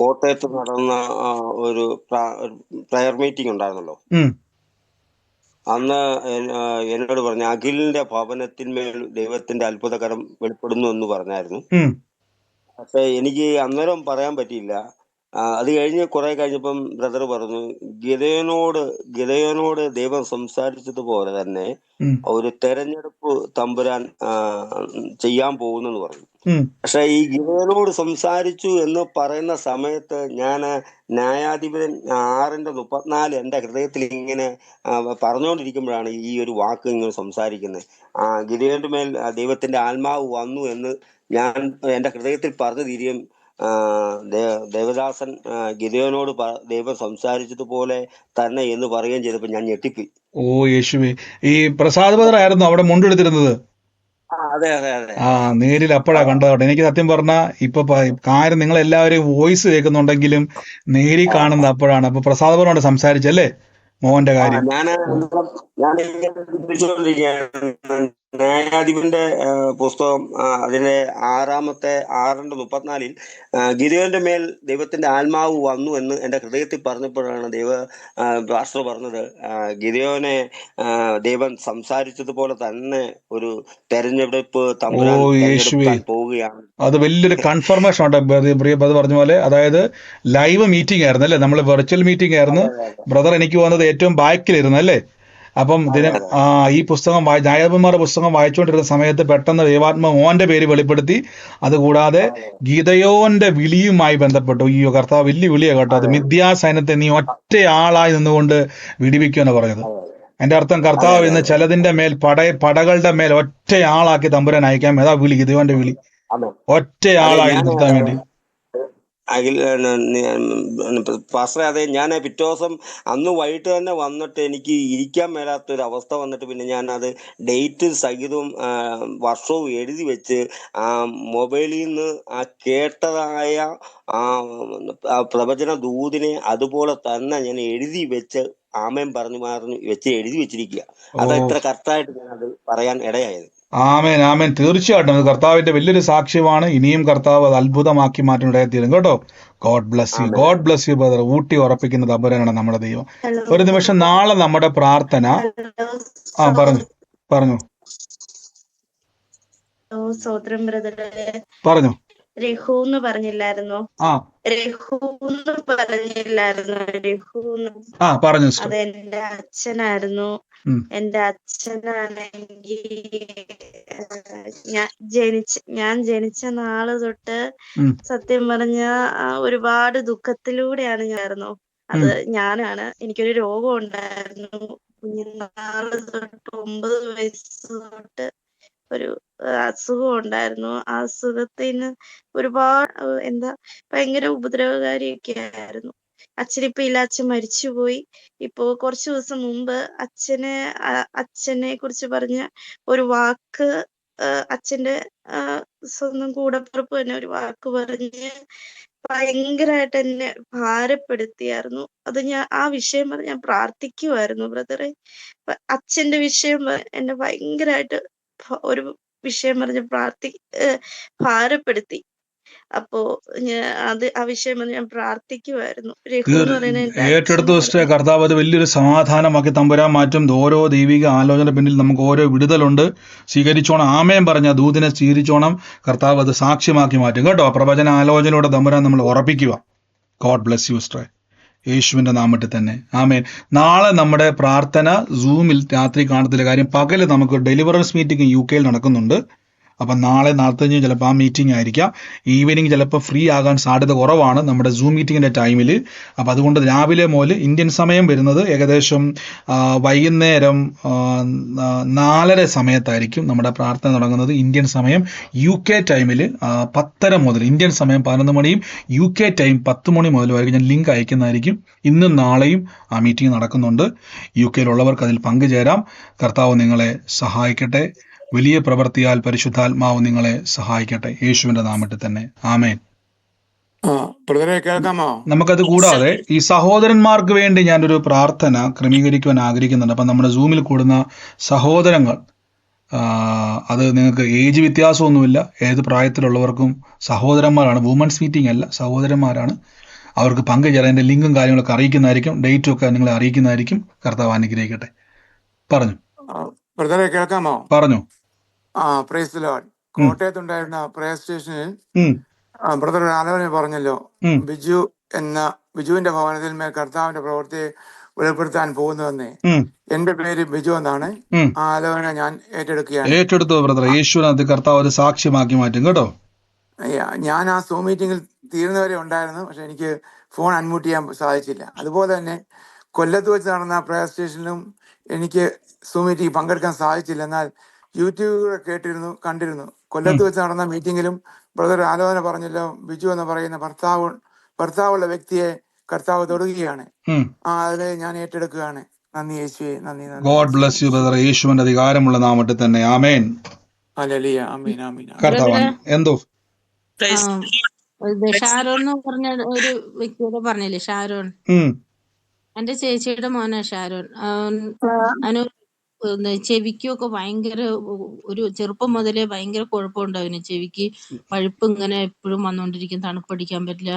കോട്ടയത്ത് നടന്ന ഒരു പ്രയർ മീറ്റിംഗ് ഉണ്ടായിരുന്നല്ലോ. അന്ന് എന്നോട് പറഞ്ഞു അഖിലിന്റെ ഭവനത്തിന്മേൽ ദൈവത്തിന്റെ അത്ഭുതകരം വെളിപ്പെടുന്നു എന്ന് പറഞ്ഞായിരുന്നു. പക്ഷെ എനിക്ക് അന്നേരം പറയാൻ പറ്റിയില്ല അത് കഴിഞ്ഞ് കുറെ കഴിഞ്ഞപ്പം ബ്രദർ പറഞ്ഞു ഗിതയനോട് ഗിതയനോട് ദൈവം സംസാരിച്ചതുപോലെ തന്നെ ഒരു തെരഞ്ഞെടുപ്പ് തമ്പുരാൻ ചെയ്യാൻ പോകുന്നെന്ന് പറഞ്ഞു. പക്ഷെ ഈ ഗിതയനോട് സംസാരിച്ചു എന്ന് പറയുന്ന സമയത്ത് ഞാൻ ന്യായാധിപൻ ആറിന്റെ മുപ്പത്തിനാല് എന്റെ ഹൃദയത്തിൽ ഇങ്ങനെ പറഞ്ഞുകൊണ്ടിരിക്കുമ്പോഴാണ് ഈ ഒരു വാക്ക് ഇങ്ങനെ സംസാരിക്കുന്നത്. ആ ഗിതയന്റെ മേൽ ദൈവത്തിന്റെ ആത്മാവ് വന്നു എന്ന് ഞാൻ എന്റെ ഹൃദയത്തിൽ പറഞ്ഞു തീരുകയും ദേവദാസൻ ഗിരിയോനോട് ദൈവം സംസാരിച്ചതുപോലെ തന്നെ എന്ന് പറയുകയും ചെയ്തപ്പോൾ ഞാൻ ഞെട്ടിപ്പോയി. ഓ യേശുവേ. ഈ പ്രസാദ് ബദർ ആയിരുന്നു അവിടെ മുണ്ടെടുത്തിരുന്നത്? ആ, അതെ അതെ അതെ. ആ നേരിൽ അപ്പോഴാ കണ്ടത് അവിടെ എനിക്ക് സത്യം പറഞ്ഞാ ഇപ്പൊ കാര്യം നിങ്ങൾ എല്ലാവരും വോയിസ് കേൾക്കുന്നുണ്ടെങ്കിലും നേരിൽ കാണുന്നത് അപ്പോഴാണ്. അപ്പൊ പ്രസാദ് ബദറോട് സംസാരിച്ചല്ലേ? മോഹന്റെ കാര്യം. ഞാൻ ന്യായാധിപന്റെ പുസ്തകം അതിന്റെ ആറാമത്തെ ആറിന്റെ മുപ്പത്തിനാലിൽ ഗിരിവന്റെ ഗിരിയോന്റെ മേൽ ദൈവത്തിന്റെ ആത്മാവ് വന്നു എന്ന് എന്റെ ഹൃദയത്തിൽ പറഞ്ഞപ്പോഴാണ് ദൈവ പാസ്റ്റർ പറഞ്ഞത്. ഗിരിവനെ ഗിരിയോനെ ആ, ദൈവം സംസാരിച്ചതുപോലെ തന്നെ ഒരു തെരഞ്ഞെടുപ്പ് തമ്പുരാൻ പോവുകയാണ്. അത് വലിയൊരു കൺഫർമേഷൻ ഉണ്ട്. പറഞ്ഞ പോലെ അതായത് ലൈവ് മീറ്റിംഗ് ആയിരുന്നു അല്ലേ? നമ്മൾ വെർച്വൽ മീറ്റിംഗ് ആയിരുന്നു. ബ്രദർ എനിക്ക് വന്നത് ഏറ്റവും ബാക്കിലിരുന്നു അല്ലേ? അപ്പം ഇതിന് ആ ഈ പുസ്തകം വായി ന്യായാധിപന്മാരുടെ പുസ്തകം വായിച്ചുകൊണ്ടിരുന്ന സമയത്ത് പെട്ടെന്ന് ദൈവാത്മ മോന്റെ പേര് വെളിപ്പെടുത്തി. അതുകൂടാതെ ഗീതയോന്റെ വിളിയുമായി ബന്ധപ്പെട്ടു. ഈ കർത്താവ് വലിയ വിളിയാ കേട്ടോ അത്. മിഥ്യാസൈന്യത്തെ നീ ഒറ്റയാളായി നിന്നുകൊണ്ട് വിടിവിക്കുമെന്ന് പറഞ്ഞത്. എന്റെ അർത്ഥം കർത്താവ് ഇന്ന് ചിലതിന്റെ മേൽ പട പടകളുടെ മേൽ ഒറ്റയാളാക്കി തമ്പുരാൻ അയക്കാം ഏതാ വിളി ഗീതയോന്റെ വിളി. ഒറ്റയാളായി നിർത്താൻ വേണ്ടി. അഖിൽ പാസ്റ്ററെ അതെ ഞാൻ പിറ്റേ ദിവസം അന്ന് വൈകിട്ട് തന്നെ വന്നിട്ട് എനിക്ക് ഇരിക്കാൻ മേലാത്ത ഒരു അവസ്ഥ വന്നിട്ട് പിന്നെ ഞാൻ അത് ഡേറ്റ് സഹിതവും വർഷവും എഴുതി വെച്ച് ആ മൊബൈലിൽ നിന്ന് ആ കേട്ടതായ ആ പ്രവചന ദൂതിനെ അതുപോലെ തന്നെ ഞാൻ എഴുതി വെച്ച് ആമയും പറഞ്ഞു മാറി വെച്ച് എഴുതി വെച്ചിരിക്കുക അത്. ഇത്ര കറക്റ്റായിട്ട് ഞാൻ അത് പറയാൻ ഇടയായത് ആമേൻ ആമേൻ. തീർച്ചയായിട്ടും അത് കർത്താവിന്റെ വലിയൊരു സാക്ഷ്യമാണ്. ഇനിയും കർത്താവ് അത് അത്ഭുതമാക്കി മാറ്റാൻ തീരും. കേട്ടോ? God bless you God bless you brother Ooty ഉറപ്പിക്കുന്ന തമ്പുരാനാണ് നമ്മുടെ ദൈവം. ഒരു നിമിഷം നാളെ നമ്മുടെ പ്രാർത്ഥന. ആ പറഞ്ഞു പറഞ്ഞു. പറഞ്ഞു. രഘു എന്ന് പറഞ്ഞില്ലായിരുന്നോ? രഘു എന്ന് പറഞ്ഞില്ലായിരുന്നോ? രഘു പറഞ്ഞു അത് എന്റെ അച്ഛനായിരുന്നു. എന്റെ അച്ഛനാണെങ്കിൽ ഞാൻ ജനിച്ച ഞാൻ ജനിച്ച നാൾ തൊട്ട് സത്യം പറഞ്ഞ ഒരുപാട് ദുഃഖത്തിലൂടെയാണ് ഞാനായിരുന്നു. അത് ഞാനാണ്. എനിക്കൊരു രോഗം ഉണ്ടായിരുന്നു. കുഞ്ഞുനാൾ തൊട്ട് ഒമ്പത് വയസ്സ് തൊട്ട് ഒരു അസുഖം ഉണ്ടായിരുന്നു. ആ അസുഖത്തിന് ഒരുപാട് എന്താ ഭയങ്കര ഉപദ്രവകാരിയൊക്കെ ആയിരുന്നു അച്ഛനിപ്പോ ഇല്ല അച്ഛൻ മരിച്ചുപോയി. ഇപ്പൊ കുറച്ചു ദിവസം മുമ്പ് അച്ഛനെ അച്ഛനെ കുറിച്ച് പറഞ്ഞ ഒരു വാക്ക് അച്ഛന്റെ സ്വന്തം കൂടപ്പിറപ്പ് തന്നെ ഒരു വാക്ക് പറഞ്ഞ് ഭയങ്കരമായിട്ട് എന്നെ ഭാരപ്പെടുത്തിയായിരുന്നു. അത് ഞാൻ ആ വിഷയം പറഞ്ഞ് ഞാൻ പ്രാർത്ഥിക്കുമായിരുന്നു ബ്രദറെ. അച്ഛന്റെ വിഷയം എന്നെ ഭയങ്കരമായിട്ട് ഒരു വിഷയം പറഞ്ഞ് പ്രാർത്ഥി ഭാരപ്പെടുത്തി. അപ്പോ അത് ആ വിഷയം പറഞ്ഞ് ഞാൻ പ്രാർത്ഥിക്കുമായിരുന്നു ഏറ്റെടുത്ത ദിവസത്തെ കർത്താവ് അത് വലിയൊരു സമാധാനമാക്കി തമ്പുരാൻ മാറ്റും. ഓരോ ദൈവിക ആലോചന പിന്നിൽ നമുക്ക് ഓരോ വിടുതലുണ്ട്. സ്വീകരിച്ചോണം. ആമയം പറഞ്ഞ ദൂതിനെ സ്വീകരിച്ചോണം. കർത്താവ് അത് സാക്ഷ്യമാക്കി മാറ്റും. കേട്ടോ? പ്രവചന ആലോചനയോടെ തമ്പുരാൻ നമ്മൾ ഉറപ്പിക്കുക. ഗോഡ് ബ്ലെസ് യു സിസ്റ്റർ യേശുവിന്റെ നാമത്തിൽ തന്നെ. ആമേൻ. നാളെ നമ്മുടെ പ്രാർത്ഥന സൂമിൽ രാത്രി കാണത്തില്ല കാര്യം പകൽ നമുക്ക് ഡെലിവറൻസ് മീറ്റിംഗ് യു കെയിൽ നടക്കുന്നുണ്ട്. അപ്പം നാളെ നാളത്തെ ചിലപ്പോൾ ആ മീറ്റിംഗ് ആയിരിക്കാം. ഈവനിങ് ചിലപ്പോൾ ഫ്രീ ആകാൻ സാധ്യത കുറവാണ് നമ്മുടെ സൂം മീറ്റിങ്ങിന്റെ ടൈമിൽ അപ്പം അതുകൊണ്ട് രാവിലെ മുതൽ ഇന്ത്യൻ സമയം വരുന്നത് ഏകദേശം വൈകുന്നേരം നാലര സമയത്തായിരിക്കും നമ്മുടെ പ്രാർത്ഥന തുടങ്ങുന്നത് ഇന്ത്യൻ സമയം. യു കെ ടൈമിൽ പത്തര മുതൽ ഇന്ത്യൻ സമയം പതിനൊന്ന് മണിയും യു കെ ടൈം പത്ത് മണി മുതലുമായിരിക്കും ഞാൻ ലിങ്ക് അയക്കുന്നതായിരിക്കും. ഇന്നും നാളെയും ആ മീറ്റിംഗ് നടക്കുന്നുണ്ട്. യു കെയിലുള്ളവർക്ക് അതിൽ പങ്കുചേരാം. കർത്താവ് നിങ്ങളെ സഹായിക്കട്ടെ. വലിയ പ്രവൃത്തിയാൽ പരിശുദ്ധാത്മാവ് നിങ്ങളെ സഹായിക്കട്ടെ. യേശുവിന്റെ നാമത്തിൽ തന്നെ. ആമേൻ. നമുക്കത് കൂടാതെ ഈ സഹോദരന്മാർക്ക് വേണ്ടി ഞാനൊരു പ്രാർത്ഥന ക്രമീകരിക്കുവാൻ ആഗ്രഹിക്കുന്നുണ്ട്. അപ്പം നമ്മുടെ സൂമിൽ കൂടുന്ന സഹോദരങ്ങൾ അത് നിങ്ങൾക്ക് ഏജ് വ്യത്യാസമൊന്നുമില്ല. ഏത് പ്രായത്തിലുള്ളവർക്കും സഹോദരന്മാരാണ്. വുമൻസ് മീറ്റിംഗ് അല്ല സഹോദരന്മാരാണ്. അവർക്ക് പങ്കുചേരാൻ എന്റെ ലിങ്കും കാര്യങ്ങളൊക്കെ അറിയിക്കുന്നതായിരിക്കും. ഡേറ്റും ഒക്കെ നിങ്ങളെ അറിയിക്കുന്നതായിരിക്കും. കർത്താവ് അനുഗ്രഹിക്കട്ടെ. പറഞ്ഞു. ബ്രദറെ കേൾക്കാമോ? പറഞ്ഞു. ആ പ്രേസ് ലോഡ് കോട്ടയത്തുണ്ടായിരുന്ന പ്രേയർ സ്റ്റേഷനിൽ ബ്രദർ ആലോചന പറഞ്ഞല്ലോ. ബിജു എന്ന ബിജുവിന്റെ ഭവനത്തിൽ മേൽ കർത്താവിന്റെ പ്രവൃത്തിയെ വെളിപ്പെടുത്താൻ പോകുന്നുവെന്നേ. ഉം, എന്റെ പേര് ബിജു എന്നാണ്. ആ ആലോചന ഞാൻ ഏറ്റെടുക്കുകയാണ്. ഏറ്റെടുത്തു ബ്രദർ യേശുവിനകത്ത് കർത്താവ് ഒരു സാക്ഷ്യമാക്കി മാറ്റും കേട്ടോ. ഞാൻ ആ സൂ മീറ്റിംഗിൽ തീരുന്നവരെ ഉണ്ടായിരുന്നു പക്ഷെ എനിക്ക് ഫോൺ അൺമ്യൂട്ട് ചെയ്യാൻ സാധിച്ചില്ല. അതുപോലെ തന്നെ കൊല്ലത്ത് വെച്ച് നടന്ന പ്രയർ സ്റ്റേഷനിലും എനിക്ക് സൂം മീറ്റിംഗ് പങ്കെടുക്കാൻ സാധിച്ചില്ല എന്നാൽ യൂട്യൂബിലൂടെ കേട്ടിരുന്നു കണ്ടിരുന്നു. കൊല്ലത്ത് വെച്ച് നടന്ന മീറ്റിംഗിലും ബ്രദർ ആലോചന പറഞ്ഞല്ലോ ബിജു എന്ന് പറയുന്ന ഭർത്താവ് ഭർത്താവുള്ള വ്യക്തിയെ കർത്താവ് തൊടുകയാണ്. ആ അതിനെ ഞാൻ ഏറ്റെടുക്കുകയാണ്. നന്ദി യേശുവെ നന്ദി നന്ദി. ഗോഡ് ബ്ലസ് യു ബ്രദർ യേശുവിന്റെ അധികാരമുള്ള നാമത്തിൽ തന്നെ. ആമേൻ. അലലിയ ആമീൻ അമീൻ. കർത്താവ് എന്തോ? ഷാരോൺ എന്ന് പറഞ്ഞ ഒരു വ്യക്തിയോട് പറഞ്ഞില്ലേ ഷാരോൺ? എന്റെ ചേച്ചിയുടെ മോനാ ഷാരോൺ. അനു അവന് ഒന്ന് ചെവിക്കൊക്കെ ഭയങ്കര ഒരു ചെറുപ്പം മുതലേ ഭയങ്കര കുഴപ്പമുണ്ട് അവന് ചെവിക്ക് പഴുപ്പ് ഇങ്ങനെ എപ്പോഴും വന്നുകൊണ്ടിരിക്കും തണുപ്പടിക്കാൻ പറ്റില്ല.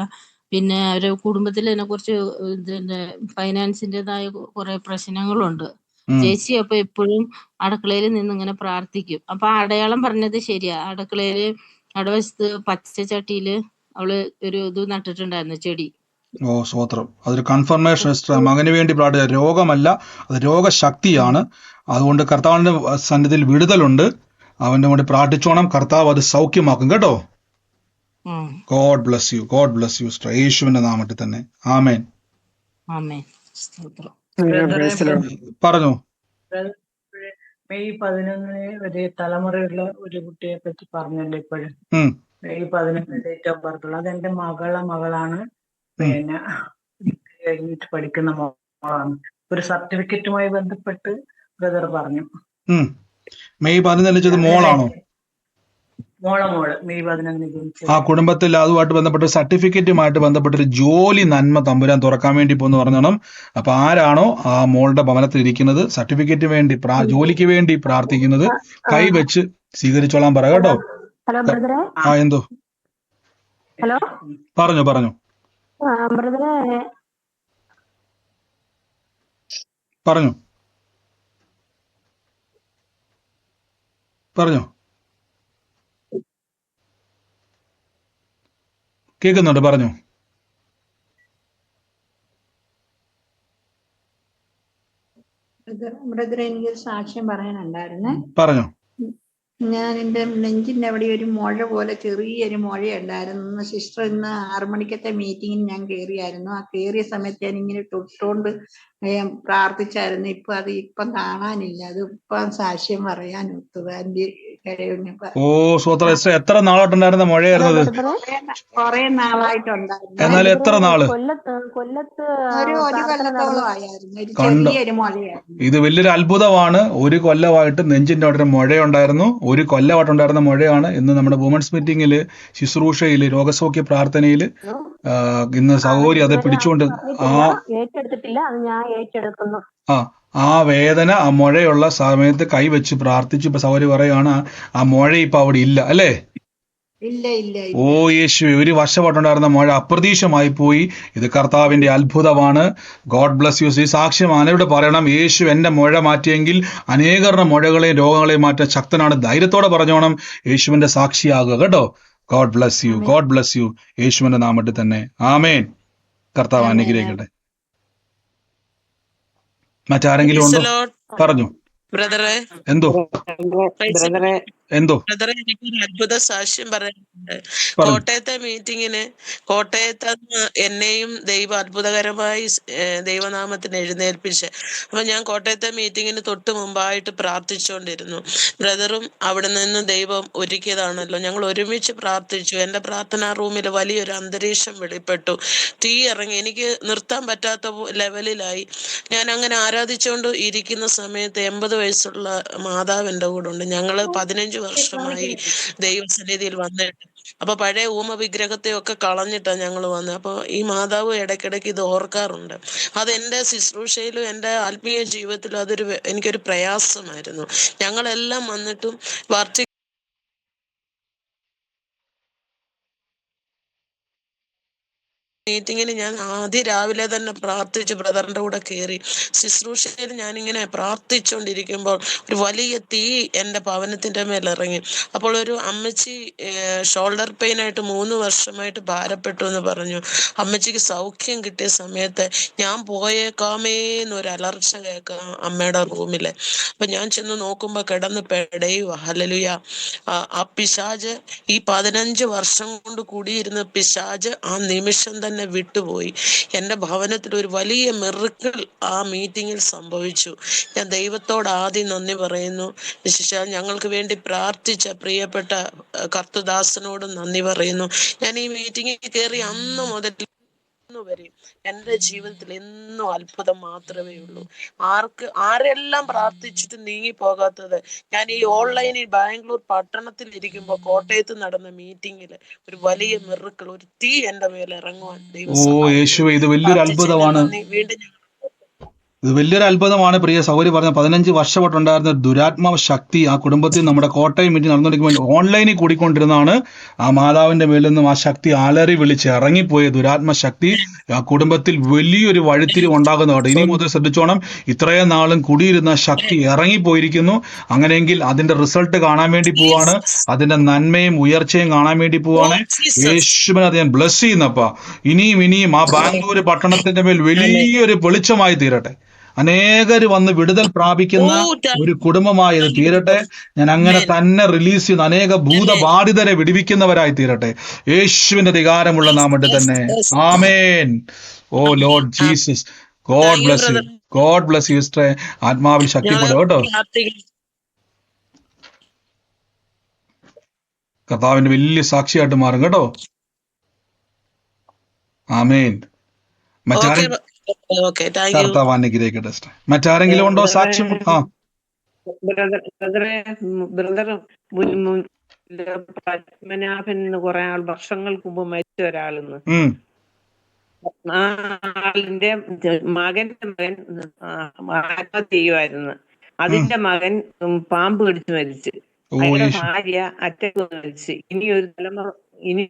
പിന്നെ അവരെ കുടുംബത്തിൽ തന്നെ കുറച്ച് ഇതിന്റെ ഫൈനാൻസിന്റേതായ കുറെ പ്രശ്നങ്ങളുണ്ട്. ചേച്ചി അപ്പൊ എപ്പോഴും അടുക്കളയിൽ നിന്ന് ഇങ്ങനെ പ്രാർത്ഥിക്കും. അപ്പൊ അടയാളം പറഞ്ഞത് ശരിയാ. അടുക്കളയിൽ അടവശത്ത് പച്ചച്ചട്ടിയിൽ അവൾ ഒരു ഇത് നട്ടിട്ടുണ്ടായിരുന്നു ചെടി. ഓ സ്വോത്രം. അതൊരു കൺഫർമേഷൻ മകന് വേണ്ടി പ്രാർത്ഥിച്ച രോഗമല്ല അത് രോഗശക്തിയാണ്. അതുകൊണ്ട് കർത്താവിന്റെ സന്നിധിയിൽ വിടുതലുണ്ട്. അവന്റെ കൂടെ പ്രാർത്ഥിച്ചോണം. കർത്താവ് അത് സൗഖ്യമാക്കും. കേട്ടോ? God bless you God bless you യേശുവിന്റെ നാമത്തിൽ തന്നെ. ആമേൻ. പറഞ്ഞു? മെയ് പതിനൊന്നിന് ഒരു തലമുറയുള്ള ഒരു കുട്ടിയെ പറ്റി പറഞ്ഞല്ലോ ഇപ്പോഴും. മെയ് പതിനൊന്ന് ഡേറ്റ് ഓഫ് ബർത്ത് ഉള്ളത് എന്റെ മകളെ മകളാണ്. പിന്നെ കഴിഞ്ഞിട്ട് പഠിക്കുന്ന മോളാണ് ഒരു സർട്ടിഫിക്കറ്റുമായി ബന്ധപ്പെട്ട് ബ്രദർ പറഞ്ഞു. മെയ് പതിനഞ്ച് മോളാണോ? മോളെ മോൾ. മെയ് ആ കുടുംബത്തിൽ അതുമായിട്ട് ബന്ധപ്പെട്ട സർട്ടിഫിക്കറ്റുമായിട്ട് ബന്ധപ്പെട്ട ഒരു ജോലി നന്മ തമ്പുരാൻ തുറക്കാൻ വേണ്ടി പോന്ന് പറഞ്ഞണം. അപ്പൊ ആരാണോ ആ മോളുടെ ഭവനത്തിൽ ഇരിക്കുന്നത് സർട്ടിഫിക്കറ്റ് വേണ്ടി ജോലിക്ക് വേണ്ടി പ്രാർത്ഥിക്കുന്നത് കൈവച്ച് സ്വീകരിച്ചോളാൻ പറ കേട്ടോ? ആ എന്തോ? ഹലോ? പറഞ്ഞു പറഞ്ഞു. പറഞ്ഞു. പറഞ്ഞു. കേൾക്കുന്നുണ്ട്? പറഞ്ഞു. എനിക്കൊരു സാക്ഷ്യം പറയാനുണ്ടായിരുന്നേ. പറഞ്ഞു. ഞാൻ എന്റെ നെഞ്ചിന്റെ അവിടെ ഒരു മുഴ പോലെ ചെറിയൊരു മുഴ ഉണ്ടായിരുന്നു സിസ്റ്റർ ഇന്ന് ആറു മണിക്കത്തെ മീറ്റിങ്ങിന് ഞാൻ കയറിയായിരുന്നു. ആ കയറിയ സമയത്ത് ഞാൻ ഇങ്ങനെ തൊട്ടുകൊണ്ട് പ്രാർത്ഥിച്ചായിരുന്നു. ഇപ്പൊ അത് ഇപ്പം കാണാനില്ല. അത് ഇപ്പം സാക്ഷ്യം പറയാൻ ഒത്തു എന്റെ ഓ സൂത്ര എത്ര എത്ര നാളായിട്ടുണ്ടായിരുന്ന മഴയായിരുന്നത് കൊറേ നാളായിട്ടുണ്ടായിരുന്നു. എന്നാൽ എത്ര നാൾ? കൊല്ലത്ത് കണ്ടോ? ഇത് വലിയൊരു അത്ഭുതമാണ്. ഒരു കൊല്ലമായിട്ട് നെഞ്ചിന്റെ അവിടെ ഒരു മുഴയുണ്ടായിരുന്നു. ഒരു കൊല്ലമായിട്ടുണ്ടായിരുന്ന മഴയാണ് ഇന്ന് നമ്മുടെ വുമൻസ് മീറ്റിംഗിൽ ശുശ്രൂഷയിൽ രോഗസൗഖ്യ പ്രാർത്ഥനയിൽ ഇന്ന് സഹോരി അത് പിടിച്ചുകൊണ്ട് ആ. ഏറ്റെടുത്തിട്ടില്ല. അത് ഞാൻ ഏറ്റെടുക്കുന്നു. ആ ആ വേദന ആ മുഴയുള്ള സമയത്ത് കൈവച്ച് പ്രാർത്ഥിച്ചു. ഇപ്പൊ സൗരി പറയാണ് ആ- മുഴ ഇപ്പൊ അവിടെ ഇല്ല അല്ലേ? ഓ യേശു ഒരു വർഷമായിട്ടുണ്ടായിരുന്ന മഴ അപ്രതീക്ഷമായി പോയി. ഇത് കർത്താവിന്റെ അത്ഭുതമാണ്. God bless you. ഈ സാക്ഷ്യം ഇവിടെ പറയണം യേശു എന്റെ മുഴ മാറ്റിയെങ്കിൽ അനേകരുടെ മുഴകളെയും രോഗങ്ങളെയും മാറ്റാൻ ശക്തനാണ്. ധൈര്യത്തോടെ പറഞ്ഞോണം യേശുവിന്റെ സാക്ഷിയാകുക. കേട്ടോ? God bless you God bless you. യേശുവിന്റെ നാമത്തിൽ തന്നെ. ആമേൻ. കർത്താവ് അനുഗ്രഹിക്കട്ടെ. മറ്റാരെങ്കിലും ഉണ്ടോ? പറഞ്ഞു. ബ്രദറെ. എന്തോ? ബ്രദറെ എന്തോ? ബ്രദറെ എനിക്കൊരു അത്ഭുത സാക്ഷ്യം പറയാനുണ്ട്. കോട്ടയത്തെ മീറ്റിങ്ങിന് കോട്ടയത്ത് എന്നെയും ദൈവം അത്ഭുതകരമായി ദൈവനാമത്തിന് എഴുന്നേൽപ്പിച്ച്. അപ്പൊ ഞാൻ കോട്ടയത്തെ മീറ്റിങ്ങിന് തൊട്ട് മുമ്പായിട്ട് പ്രാർത്ഥിച്ചുകൊണ്ടിരുന്നു ബ്രദറും അവിടെ നിന്ന് ദൈവം ഒരുക്കിയതാണല്ലോ. ഞങ്ങൾ ഒരുമിച്ച് പ്രാർത്ഥിച്ചു. എന്റെ പ്രാർത്ഥനാ റൂമിൽ വലിയൊരു അന്തരീക്ഷം വെളിപ്പെട്ടു. തീ ഇറങ്ങി. എനിക്ക് നിർത്താൻ പറ്റാത്ത ലെവലിലായി. ഞാൻ അങ്ങനെ ആരാധിച്ചുകൊണ്ട് ഇരിക്കുന്ന സമയത്ത് എൺപത് വയസ്സുള്ള മാതാവ് എന്റെ കൂടെ ഉണ്ട്. ഞങ്ങൾ പതിനഞ്ച് വർഷമായി ദൈവസന്നിധിയിൽ വന്നിട്ട്. അപ്പൊ പഴയ ഊമ വിഗ്രഹത്തെ ഒക്കെ കളഞ്ഞിട്ടാണ് ഞങ്ങൾ വന്നത് അപ്പോൾ ഈ മാതാവ് ഇടയ്ക്കിടയ്ക്ക് ഇത് ഓർക്കാറുണ്ട്. അത് എന്റെ ശുശ്രൂഷയിലും എന്റെ ആത്മീയ ജീവിതത്തിലും അതൊരു എനിക്കൊരു പ്രയാസമായിരുന്നു. ഞങ്ങളെല്ലാം വന്നിട്ടും വർത്തി മീറ്റിങ്ങിന് ഞാൻ ആദ്യ രാവിലെ തന്നെ പ്രാർത്ഥിച്ചു ബ്രദറിന്റെ കൂടെ കയറി ശുശ്രൂഷയിൽ ഞാനിങ്ങനെ പ്രാർത്ഥിച്ചുകൊണ്ടിരിക്കുമ്പോൾ ഒരു വലിയ തീ എന്റെ മേൽ ഇറങ്ങി അപ്പോൾ ഒരു അമ്മച്ചി ഷോൾഡർ പെയിൻ ആയിട്ട് മൂന്ന് വർഷമായിട്ട് ഭാരപ്പെട്ടു എന്ന് പറഞ്ഞു. അമ്മച്ചിക്ക് സൗഖ്യം കിട്ടിയ സമയത്ത് ഞാൻ പോയേക്കാമേ എന്നൊരു അലർച്ച കേൾക്കാം അമ്മയുടെ റൂമിലെ. അപ്പൊ ഞാൻ ചെന്ന് നോക്കുമ്പോ കിടന്ന് പെടയുക ഹലലുയ ആ പിശാജ് ഈ പതിനഞ്ച് വർഷം കൊണ്ട് കൂടിയിരുന്ന പിശാജ് ആ നിമിഷം തന്നെ വിട്ടുപോയി. എന്റെ ഭവനത്തിൽ ഒരു വലിയ മെറുക്കൾ ആ മീറ്റിങ്ങിൽ സംഭവിച്ചു. ഞാൻ ദൈവത്തോട് ആദ്യം നന്ദി പറയുന്നു. വിശേഷാൽ ഞങ്ങൾക്ക് വേണ്ടി പ്രാർത്ഥിച്ച പ്രിയപ്പെട്ട കർത്തുദാസനോടും നന്ദി പറയുന്നു. ഞാൻ ഈ മീറ്റിങ്ങിൽ കയറി അന്ന് മുതൽ ഇന്ന് വരെ എന്റെ ജീവിതത്തിൽ എന്നും അത്ഭുതം മാത്രമേ ഉള്ളൂ. ആർക്ക് ആരെല്ലാം പ്രാർത്ഥിച്ചിട്ട് നീങ്ങി പോകാത്തത് ഞാൻ ഈ ഓൺലൈനിൽ ബാംഗ്ലൂർ പട്ടണത്തിൽ ഇരിക്കുമ്പോൾ കോട്ടയത്ത് നടന്ന മീറ്റിംഗിൽ ഒരു വലിയ മിറുക്കൾ ഒരു തീ എന്റെ മേലെ ഇറങ്ങുവാൻ ദൈവം ഓ ഇത് വലിയൊരു അത്ഭുതമാണ്. പ്രിയ സൗകര്യം പറഞ്ഞ പതിനഞ്ച് വർഷമായിട്ടുണ്ടായിരുന്ന ദുരാത്മാവ് ശക്തി ആ കുടുംബത്തിൽ നമ്മുടെ കോട്ടയം മീറ്റിംഗ് നടന്നുകൊണ്ടിരിക്കുമ്പോൾ ഓൺലൈനിൽ കൂടിക്കൊണ്ടിരുന്നതാണ്. ആ മാതാവിന്റെ മേലിൽ നിന്നും ആ ശക്തി അലറി വിളിച്ച് ഇറങ്ങിപ്പോയ ദുരാത്മ ശക്തി ആ കുടുംബത്തിൽ വലിയൊരു വഴിത്തിരിവ് ഉണ്ടാകുന്നതാണ് ഇനി മുതൽ ശ്രദ്ധിച്ചോണം. ഇത്രയും നാളും കുടിയിരുന്ന ശക്തി ഇറങ്ങിപ്പോയിരിക്കുന്നു. അങ്ങനെയെങ്കിൽ അതിന്റെ റിസൾട്ട് കാണാൻ വേണ്ടി പോവാണ്. അതിന്റെ നന്മയും ഉയർച്ചയും കാണാൻ വേണ്ടി പോവാണ്. ജീസസ് യേശുവിനെ അത് ഞാൻ ബ്ലസ് ചെയ്യുന്നപ്പ. ഇനിയും ഇനിയും ആ ബാംഗ്ലൂർ പട്ടണത്തിന്റെ മേൽ വലിയൊരു വെളിച്ചമായി തീരട്ടെ. അനേകര് വന്ന് വിടുതൽ പ്രാപിക്കുന്ന ഒരു കുടുംബമായി ഇത് തീരട്ടെ. ഞാൻ അങ്ങനെ തന്നെ റിലീസ് ചെയ്യുന്ന അനേക ഭൂതബാധിതരെ വിടുവിക്കുന്നവരായി തീരട്ടെ. യേശുവിന്റെ അധികാരമുള്ള നാമത്തിൽ തന്നെ. Amen. Oh lord Jesus. God bless you. God bless you സിസ്റ്ററെ. ആത്മാവിൽ ശക്തിപ്പെടും. കേട്ടോ. കഥാവിന്റെ കർത്താവിന്റെ വലിയ സാക്ഷിയായിട്ട് മാറും. കേട്ടോ. ആമേൻ. മറ്റാരെ കർത്താവ് അനുഗ്രഹിക്കട്ടെ മറ്റാരെങ്കിലും ഉണ്ടോ? സാക്ഷ്യം ആ. ബ്രദർ പത്മനാഭൻ എന്ന് കുറെ ആൾ വർഷങ്ങൾക്ക് മുമ്പ് മരിച്ച ഒരാളെന്ന്. ആ ആളിന്റെ മകന്റെ മകൻ ആത്മഹത്യ ചെയ്യുമായിരുന്നു അതിന്റെ മകൻ പാമ്പ് കടിച്ച് മരിച്ച്. ഭാര്യ അറ്റക്ക് മരിച്ച്. ഇനി ഒരു തലമുറ ഇനി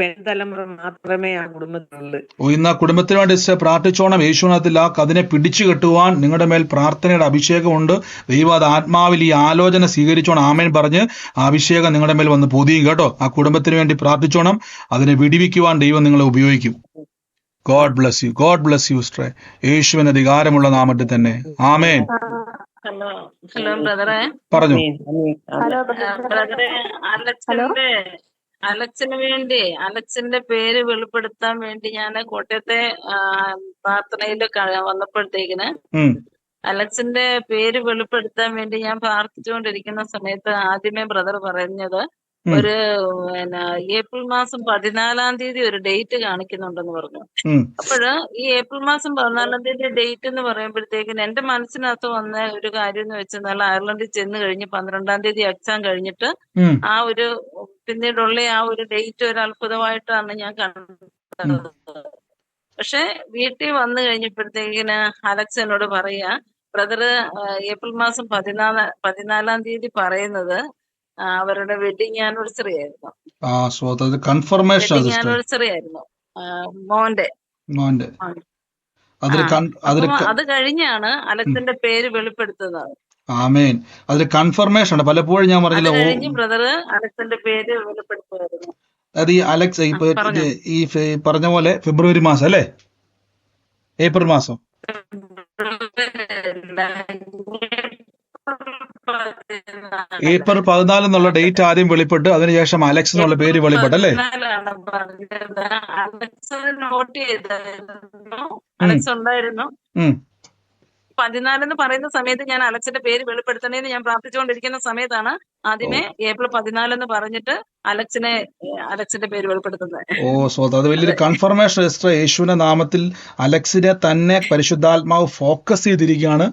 പെൺതലമുറ മാത്രമേ ആ കുടുംബത്തിലുള്ളൂ. ഇന്ന് ആ കുടുംബത്തിന് വേണ്ടി പ്രാർത്ഥിച്ചോണം. യേശുനാഥത്തിൽ ആ അതിനെ പിടിച്ചു കെട്ടുവാൻ നിങ്ങളുടെ മേൽ പ്രാർത്ഥനയുടെ അഭിഷേകമുണ്ട്. ദൈവം അത് ആത്മാവിൽ ഈ ആലോചന സ്വീകരിച്ചോണം. ആമേൻ പറഞ്ഞ് ആ അഭിഷേകം നിങ്ങളുടെ മേൽ വന്ന് പൊതിയും കേട്ടോ. ആ കുടുംബത്തിന് വേണ്ടി പ്രാർത്ഥിച്ചോണം. അതിനെ വിടിവിക്കുവാൻ ദൈവം നിങ്ങളെ ഉപയോഗിക്കും. God bless you God bless you stray യേശുവിന് അധികാരമുള്ള നാമത്തിൽ തന്നെ. ആമേൻ. ഹലോ ഹലോ ബ്രദറെ പറഞ്ഞു. ഹലോ ബ്രദറെ ഹലോ അലക്സിന്റെ അലക്സിന് വേണ്ടി അലക്സിന്റെ പേര് വെളിപ്പെടുത്താൻ വേണ്ടി ഞാൻ കോട്ടയത്തെ പ്രാർത്ഥനയിൽ വന്നപ്പോഴത്തേക്കിന് അലച്ചന്റെ അലക്സിന്റെ പേര് വെളിപ്പെടുത്താൻ വേണ്ടി ഞാൻ പ്രാർത്ഥിച്ചുകൊണ്ടിരിക്കുന്ന സമയത്ത് ആദ്യമേ ബ്രദർ പറഞ്ഞത് ഒരു പിന്നെ ഏപ്രിൽ മാസം പതിനാലാം തീയതി ഒരു ഡേറ്റ് കാണിക്കുന്നുണ്ടെന്ന് പറഞ്ഞു. അപ്പോഴ് ഈ ഏപ്രിൽ മാസം പതിനാലാം തീയതി ഡേറ്റ് എന്ന് പറയുമ്പോഴത്തേക്കിന് എന്റെ മനസ്സിനകത്ത് വന്ന ഒരു കാര്യം എന്ന് വെച്ചാൽ അയർലൻഡിൽ ചെന്ന് കഴിഞ്ഞ് പന്ത്രണ്ടാം തീയതി എക്സാം കഴിഞ്ഞിട്ട് ആ ഒരു പിന്നീടുള്ള ആ ഒരു ഡേറ്റ് ഒരു അത്ഭുതമായിട്ടാണ് ഞാൻ കണ്ടത്. പക്ഷെ വീട്ടിൽ വന്നു കഴിഞ്ഞപ്പോഴത്തേക്കിന് അലക്സ് എന്നോട് പറയാ ബ്രദർ ഏപ്രിൽ മാസം പതിനാല് പതിനാലാം തീയതി പറയുന്നത് അവരുടെ വെഡിങ് ആനിവേഴ്സറി ആയിരുന്നു. ആ കൺഫർമേഷൻ വെഡിങ് ആനിവേഴ്സറി ആയിരുന്നു. മോന്റെ മോന്റെ അത് കഴിഞ്ഞാണ് അലക്സിന്റെ പേര് വെളിപ്പെടുത്തുന്നത്. ആമേൻ. അതിൽ കൺഫർമേഷൻ ഉണ്ട്. പലപ്പോഴും ഞാൻ പറഞ്ഞില്ല ബ്രദർ അലക്സിന്റെ പേര് വെളിപ്പെടുത്തുമായിരുന്നു. അത് ഈ അലക്സ് ഇപ്പൊ ഈ പറഞ്ഞ പോലെ ഫെബ്രുവരി മാസം അല്ലേ? ഏപ്രിൽ മാസം. ഏപ്രിൽ പതിനാല് എന്നുള്ള ഡേറ്റ് ആദ്യം വെളിപ്പെട്ട് അതിനുശേഷം അലക്സ് എന്നുള്ള പേര് വെളിപ്പെട്ട് അല്ലേ? അലക്സ് നോട്ട് ചെയ്തായിരുന്നു. അലക്സ് ഉണ്ടായിരുന്നു. പതിനാലെന്ന് പറയുന്ന സമയത്ത് ഞാൻ അലക്സിന്റെ പേര് വെളിപ്പെടുത്തണേന്ന് ഞാൻ പ്രാർത്ഥിച്ചുകൊണ്ടിരിക്കുന്ന സമയത്താണ് ആദ്യമേ ഏപ്രിൽ പതിനാലെന്ന് പറഞ്ഞിട്ട് അലക്സിനെ അലക്സിന്റെ പേര് വെളിപ്പെടുത്തുന്നത്. ഓ സോ അത് വലിയൊരു കൺഫർമേഷൻ രജിസ്റ്റർ യേശുവിന്റെ നാമത്തിൽ അലക്സിനെ തന്നെ പരിശുദ്ധാത്മാവ് ഫോക്കസ് ചെയ്തിരിക്കുകയാണ്.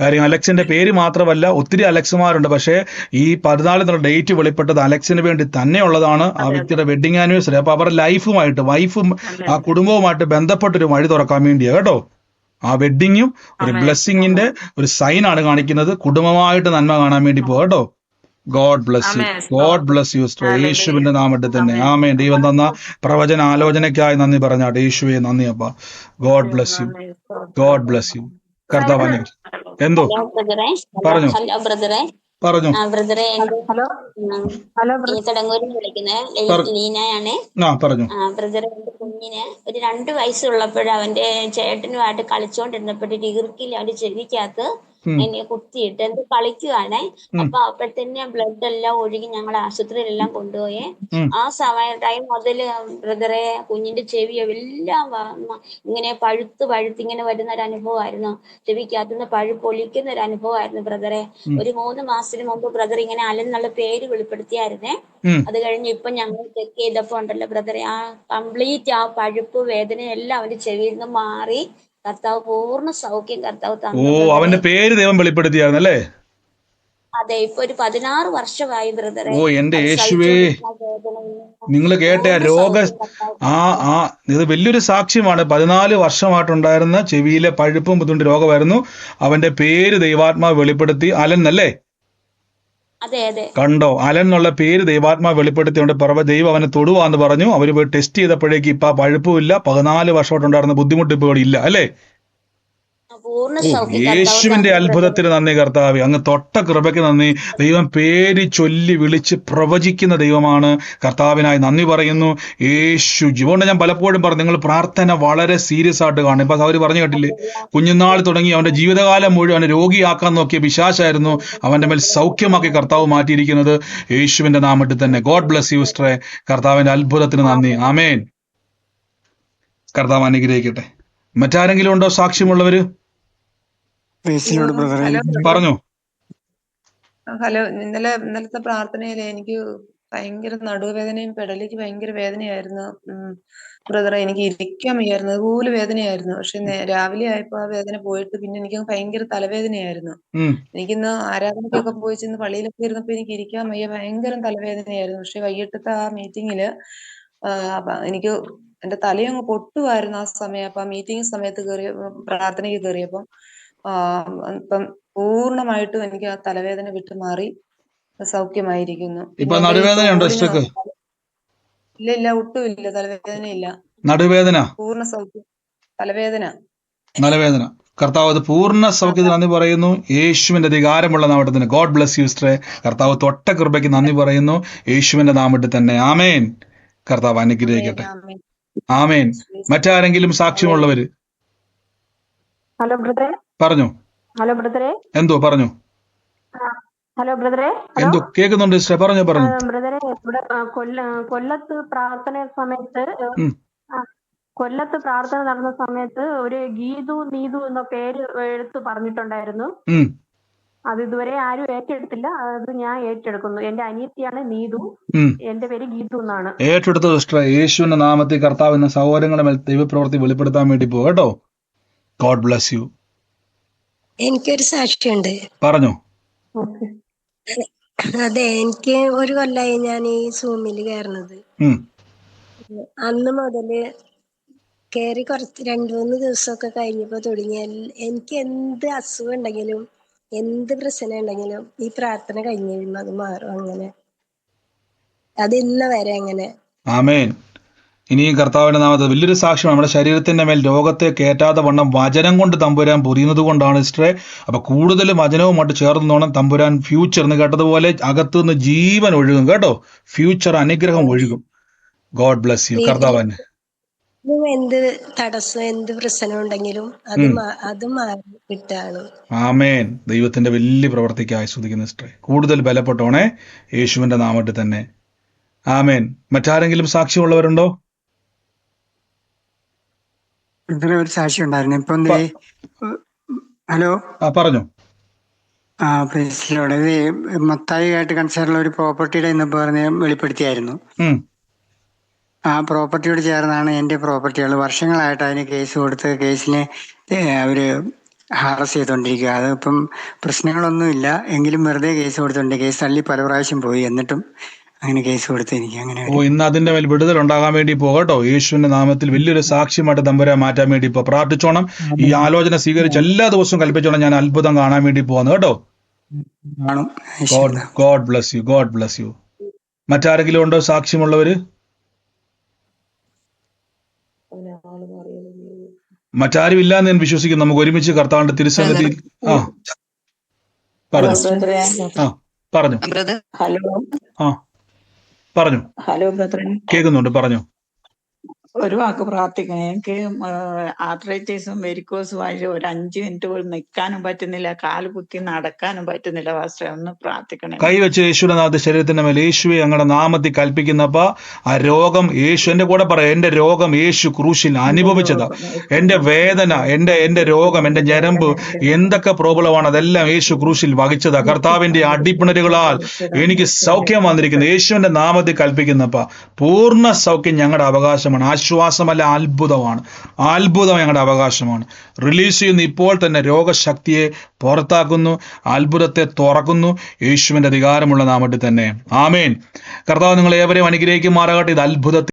കാര്യം അലക്സിന്റെ പേര് മാത്രമല്ല ഒത്തിരി അലക്സുമാരുണ്ട്. പക്ഷേ ഈ പതിനാല് എന്നുള്ള ഡേറ്റ് വെളിപ്പെട്ടത് അലക്സിന് വേണ്ടി തന്നെയുള്ളതാണ്. ആ വ്യക്തിയുടെ വെഡിങ് ആനിവേഴ്സറി അപ്പൊ അവരുടെ ലൈഫുമായിട്ട് വൈഫും ആ കുടുംബവുമായിട്ട് ബന്ധപ്പെട്ടൊരു വഴി തുറക്കാൻ വേണ്ടിയാണ് കേട്ടോ? ആ വെഡിങ്ങും ഒരു. ബ്ലെസ്സിങ്ങിന്റെ ഒരു സൈൻ ആണ് കാണിക്കുന്നത്. കുടുംബമായിട്ട് നന്മ കാണാൻ വേണ്ടി പോവാ കേട്ടോ. God bless you God bless you സ്റ്റോ യേശുവിന്റെ നാമത്തിൽ തന്നെ. ആമേ ആമേൻ. ദൈവം തന്ന പ്രവചന ആലോചനയ്ക്കായി നന്ദി പറഞ്ഞാട്ടെ. യേശുവെ നന്ദി അപ്പ. God bless you God bless you കർത്താവാനെ എന്തോ? പറഞ്ഞു. ബ്രദറെ പറഞ്ഞോ. പറഞ്ഞു. Hello hello. ലീനയാണ് പറഞ്ഞു. ആ ബ്രദറെ എന്റെ കുഞ്ഞിന് ഒരു രണ്ട് വയസ്സുള്ളപ്പോൾ അവന്റെ ചേട്ടനുമായിട്ട് കളിച്ചോണ്ടിരുന്നപ്പോഴ് ഇറുക്കിൽ അവന്റെ ചെവിക്കകത്ത്. എന്നെ കുത്തിയിട്ട് എന്ത് കളിക്കുകയാണ്. അപ്പൊ അപ്പോഴത്തന്നെ ബ്ലഡ് എല്ലാം ഒഴുകി ഞങ്ങൾ ആശുപത്രിയിലെല്ലാം കൊണ്ടുപോയി. ആ സമയ ടൈം മുതൽ ബ്രദറെ കുഞ്ഞിന്റെ ചെവി എല്ലാം ഇങ്ങനെ പഴുത്ത് പഴുത്ത് ഇങ്ങനെ വരുന്ന ഒരു അനുഭവമായിരുന്നു ചെവിക്കകത്തുനിന്ന് പഴു പൊളിക്കുന്ന ഒരു അനുഭവമായിരുന്നു ബ്രദറെ. ഒരു മൂന്ന് മാസത്തിന് മുമ്പ് ബ്രദർ ഇങ്ങനെ അലെന്നുള്ള പേര് വെളിപ്പെടുത്തിയായിരുന്നേ. അത് കഴിഞ്ഞ് ഇപ്പൊ ഞങ്ങൾ ചെക്ക് ചെയ്തപ്പോ ഉണ്ടല്ലോ ബ്രദറെ ആ കംപ്ലീറ്റ് ആ പഴുപ്പ് വേദന എല്ലാം അവന്റെ ചെവിയിൽ നിന്ന് മാറി. കർത്താവ് പൂർണ സൗഖ്യം കർത്താവ് ഓ അവന്റെ പേര് ദൈവം വെളിപ്പെടുത്തിയായിരുന്നു അല്ലേ അതെ ഇപ്പൊ ഒരു പതിനാറ് വർഷമായി ബ്രദറെ. ഓ എന്റെ യേശുവേ. നിങ്ങൾ കേട്ട രോഗ ആ ആ ഇത് വലിയൊരു സാക്ഷ്യമാണ്. പതിനാല് വർഷമായിട്ടുണ്ടായിരുന്ന ചെവിയിലെ പഴുപ്പും ബുദ്ധിമുട്ട് രോഗമായിരുന്നു അവന്റെ പേര് ദൈവാത്മാവ് വെളിപ്പെടുത്തി അലൻ അതെ കണ്ടോ? അലൻ എന്നുള്ള പേര് ദൈവാത്മാവ് വെളിപ്പെടുത്തിയോണ്ട് പറവ ദൈവം അവനെ തൊടുവാന്ന് പറഞ്ഞു. അവർ പോയി ടെസ്റ്റ് ചെയ്തപ്പോഴേക്ക് ഇപ്പൊ ആ പഴുപ്പുമില്ല പതിനാല് വർഷമായിട്ടുണ്ടായിരുന്ന ഇല്ല അല്ലേ പൂർണ ഓ സൗഖ്യം കർത്താവ് യേശുവിന്റെ അത്ഭുതത്തിന് നന്ദി കർത്താവ്. അങ്ങ് തൊട്ട കൃപയ്ക്ക് നന്ദി. ദൈവം പേര് ചൊല്ലി വിളിച്ച് പ്രവചിക്കുന്ന ദൈവമാണ്. കർത്താവിനായി നന്ദി പറയുന്നു. യേശു ജീവോണ്ട് ഞാൻ പലപ്പോഴും പറഞ്ഞു നിങ്ങൾ പ്രാർത്ഥന വളരെ സീരിയസ് ആയിട്ട് കാണും. ഇപ്പൊ അവർ പറഞ്ഞു കേട്ടില്ലേ? കുഞ്ഞുനാൾ തുടങ്ങി അവന്റെ ജീവിതകാലം മുഴുവൻ അവനെ രോഗിയാക്കാൻ നോക്കിയ വിശാശായിരുന്നു അവന്റെ മേൽ സൗഖ്യമാക്കി കർത്താവ് മാറ്റിയിരിക്കുന്നത്. യേശുവിന്റെ നാമത്തിൽ തന്നെ. ഗോഡ് ബ്ലസ് യു സ്ട്രേ കർത്താവിന്റെ അത്ഭുതത്തിന് നന്ദി. ആമേൻ. കർത്താവ് അനുഗ്രഹിക്കട്ടെ. മറ്റാരെങ്കിലും ഉണ്ടോ സാക്ഷ്യമുള്ളവര്? പറഞ്ഞു. ഹലോ. ഇന്നലെ ഇന്നലത്തെ പ്രാർത്ഥനയിൽ എനിക്ക് ഭയങ്കര നടുവേദനയും പെടലിക്ക് ഭയങ്കര വേദനയായിരുന്നു. ബ്രദറെ എനിക്ക് ഇരിക്കാൻ വയ്യായിരുന്നു. അതുപോലെ വേദനയായിരുന്നു. പക്ഷെ രാവിലെ ആയപ്പോ ആ വേദന പോയിട്ട് പിന്നെ എനിക്ക് ഭയങ്കര തലവേദനയായിരുന്നു. എനിക്കിന്ന് ആരാധനയ്ക്കൊക്കെ പോയി ചെന്ന് പള്ളിയിലൊക്കെ ഇരുന്നപ്പോ എനിക്ക് ഇരിക്കാൻ വയ്യ ഭയങ്കര തലവേദനയായിരുന്നു. പക്ഷെ വൈകിട്ടത്തെ ആ മീറ്റിങ്ങിൽ എനിക്ക് എന്റെ തലയങ്ങ് പൊട്ടുമായിരുന്നു ആ സമയം. അപ്പൊ ആ മീറ്റിംഗ് സമയത്ത് കയറിയ പ്രാർത്ഥനയ്ക്ക് കയറിയപ്പം ഇപ്പം പൂർണമായിട്ടും എനിക്ക് ആ തലവേദന വിട്ടു മാറി സൗഖ്യമായിരിക്കുന്നു. ഇപ്പൊ നടുവേദനയുണ്ടോ സിസ്റ്റർക്ക് ഇല്ല ഇല്ല ഒട്ടും ഇല്ല തലവേദന ഇല്ല നടുവേദന? പൂർണ സൗഖ്യം തലവേദന. നലവേദന. കർത്താവ് അത് പൂർണ സൗഖ്യത്തിൽ നന്ദി പറയുന്നു. യേശുവിന്റെ അധികാരമുള്ള നാമത്തിൽ തന്നെ ഗോഡ് ബ്ലസ് യു സിസ്റ്ററെ കർത്താവ് തൊട്ട കൃപയ്ക്ക് നന്ദി പറയുന്നു. യേശുവിന്റെ നാമത്തിൽ തന്നെ. ആമേൻ. കർത്താവ് അനുഗ്രഹിക്കട്ടെ. ആമേൻ ആമേൻ. മറ്റാരെങ്കിലും സാക്ഷ്യമുള്ളവര്? ഹലോ ബ്രദറെ പറഞ്ഞു. ഹലോ ബ്രദറെ. എന്തോ പറഞ്ഞു. ഹലോ ബ്രദറെ എന്തോ കേൾക്കുന്നുണ്ട് സിസ്റ്റർ പറഞ്ഞു പറഞ്ഞു. ബ്രദറെ ഇവിടെ കൊല്ല കൊല്ലത്ത് പ്രാർത്ഥന സമയത്ത് കൊല്ലത്ത് പ്രാർത്ഥന നടന്ന സമയത്ത് ഒരു ഗീതു നീതു എന്ന പേര് എടുത്ത് പറഞ്ഞിട്ടുണ്ടായിരുന്നു. അത് ഇതുവരെ ആരും ഏറ്റെടുത്തില്ല. അത് ഞാൻ ഏറ്റെടുക്കുന്നു. എന്റെ അനിയത്തിയാണ് നീതു. എന്റെ പേര് ഗീതു എന്നാണ്. ഏറ്റെടുത്ത സിസ്റ്റർ യേശുവിന്റെ നാമത്തിൽ കർത്താവ് എന്ന സഹോദരങ്ങളുടെ മേൽ ദൈവപ്രവൃത്തി വെളിപ്പെടുത്താൻ വേണ്ടി പോകും. കേട്ടോ. ഗോഡ് ബ്ലസ് യു എനിക്കൊരു സാക്ഷിയുണ്ട്. പറഞ്ഞു. ഓക്കെ. അതെ എനിക്ക് ഒരു കൊല്ലായി ഞാൻ ഈ സൂമിൽ കയറുന്നത്. അന്ന് മുതൽ കയറി കുറച്ച് രണ്ടു മൂന്ന് ദിവസമൊക്കെ കഴിഞ്ഞപ്പോ തുടങ്ങി. എനിക്ക് എന്ത് അസുഖം ഉണ്ടെങ്കിലും എന്ത് പ്രശ്നം ഉണ്ടെങ്കിലും ഈ പ്രാർത്ഥന കഴിഞ്ഞ് കഴിയുമ്പോ അത് മാറും അങ്ങനെ. അത് ഇന്ന വരെ അങ്ങനെ. ആമേൻ. ഇനിയും കർത്താവിന്റെ നാമത്തിൽ വലിയൊരു സാക്ഷ്യം നമ്മുടെ ശരീരത്തിന്റെ മേൽ രോഗത്തെ കയറ്റാതെ വണ്ണം വചനം കൊണ്ട് തമ്പുരാൻ പൊതിയുന്നത് കൊണ്ടാണ് സിസ്റ്ററെ. അപ്പോൾ കൂടുതൽ വചനവുമായിട്ട് ചേർന്ന് നോണം തമ്പുരാൻ ഫ്യൂച്ചർ എന്ന് കേട്ടതുപോലെ അകത്തു നിന്ന് ജീവൻ ഒഴുകും. കേട്ടോ? ഫ്യൂച്ചർ അനുഗ്രഹം ഒഴുകും. ഗോഡ് ബ്ലസ് യു കർത്താവന് എന്ത് തടസ്സം എന്ത് പ്രശ്നം ഉണ്ടെങ്കിലും അത്. അത് മാറി ആമേൻ. ദൈവത്തിന്റെ വലിയ പ്രവർത്തിക്കായി സ്തുതിക്കുന്ന സിസ്റ്ററെ. കൂടുതൽ ബലപ്പെട്ടോണേ യേശുവിന്റെ നാമത്തിൽ തന്നെ. ആമേൻ. മറ്റാരെങ്കിലും സാക്ഷ്യമുള്ളവരുണ്ടോ? ബ്രദറെ ഒരു സാക്ഷി ഉണ്ടായിരുന്നു. ഇപ്പൊ ഹലോ? ആ പറഞ്ഞു. ആ പ്രിൻസിലോട് ഇത് മത്തായിയായിട്ട് കൺസേണുള്ള ഒരു പ്രോപ്പർട്ടിയുടെ ഇന്ന് പറഞ്ഞ് വെളിപ്പെടുത്തിയായിരുന്നു. ആ പ്രോപ്പർട്ടിയോട് ചേർന്നാണ് എന്റെ പ്രോപ്പർട്ടികൾ വർഷങ്ങളായിട്ട് അതിന് കേസ് കൊടുത്ത് കേസിനെ അവർ ഹാറസ് ചെയ്തുകൊണ്ടിരിക്കുക അതിപ്പം പ്രശ്നങ്ങളൊന്നുമില്ല. എങ്കിലും വെറുതെ കേസ് കൊടുത്തിട്ടുണ്ട് കേസ് തള്ളി പല പ്രാവശ്യം പോയി. എന്നിട്ടും അങ്ങനെ കേസ് കൊടുത്ത് എനിക്ക് അങ്ങനെ ഓ ഇന്ന് അതിന്റെ മേൽ വിടുതൽ ഉണ്ടാകാൻ വേണ്ടി പോകട്ടോ യേശുവിന്റെ നാമത്തിൽ വലിയൊരു സാക്ഷ്യമായിട്ട് തമ്പുരാൻ മാറ്റാൻ വേണ്ടി ഇപ്പൊ പ്രാർത്ഥിച്ചോണം. ഈ ആലോചന സ്വീകരിച്ച് എല്ലാ ദിവസവും കൽപ്പിച്ചോണം. ഞാൻ അത്ഭുതം കാണാൻ വേണ്ടി പോകുന്നു കേട്ടോ. കാണും. God God bless you God bless you. മറ്റാരെങ്കിലും ഉണ്ടോ സാക്ഷ്യമുള്ളവര്? മറ്റാരും ഇല്ല എന്ന് ഞാൻ വിശ്വസിക്കുന്നു. നമുക്ക് ഒരുമിച്ച് കർത്താവിന്റെ തിരുസന്നിധി ആ. പറഞ്ഞു. ആ പറഞ്ഞു. ഹലോ. ആ. പറഞ്ഞു. ഹലോ കേൾക്കുന്നുണ്ട് പറഞ്ഞു. ഒരു വാക്ക് പ്രാർത്ഥിക്കണം. എനിക്ക് ആർത്രൈറ്റീസും വെരിക്കോസും ആയിട്ട് ഒരു അഞ്ച് മിനിറ്റ് പോലും നിൽക്കാനും പറ്റുന്നില്ല. കാൽ കുത്തി നടക്കാനും പറ്റുന്നില്ല വാസ്ത്ര ഒന്ന് പ്രാർത്ഥിക്കണേ. കൈവച്ച് യേശുവിന്റെ നാഥ ശരീരത്തിന്റെ മേൽ യേശുവെ ഞങ്ങളുടെ നാമത്തിൽ കൽപ്പിക്കുന്നപ്പ ആ രോഗം യേശു എന്റെ കൂടെ പറയാം എന്റെ രോഗം യേശു ക്രൂശിൽ അനുഭവിച്ചതാ. എന്റെ വേദന എന്റെ എന്റെ രോഗം എന്റെ ഞരമ്പ് എന്തൊക്കെ പ്രോബ്ലമാണ് അതെല്ലാം യേശു ക്രൂശിൽ വഹിച്ചതാ. കർത്താവിന്റെ അടിപ്പിണരുകളാൽ എനിക്ക് സൗഖ്യം വന്നിരിക്കുന്നു. യേശുവിന്റെ നാമത്തിൽ കൽപ്പിക്കുന്നപ്പ പൂർണ സൗഖ്യം ഞങ്ങളുടെ അവകാശമാണ്. ആശ്വാസമല്ല അത്ഭുതമാണ്. അത്ഭുതം ഞങ്ങളുടെ അവകാശമാണ്. റിലീസ് ചെയ്യുന്ന ഇപ്പോൾ തന്നെ രോഗശക്തിയെ പുറത്താക്കുന്നു അത്ഭുതത്തെ തുറക്കുന്നു. യേശുവിന്റെ അധികാരമുള്ള നാമത്തിൽ തന്നെ. ആമേൻ. കർത്താവ് നിങ്ങൾ ഏവരെയും അനുഗ്രഹിക്കുമാറാകട്ടെ. ഇത് അത്ഭുതത്തിൽ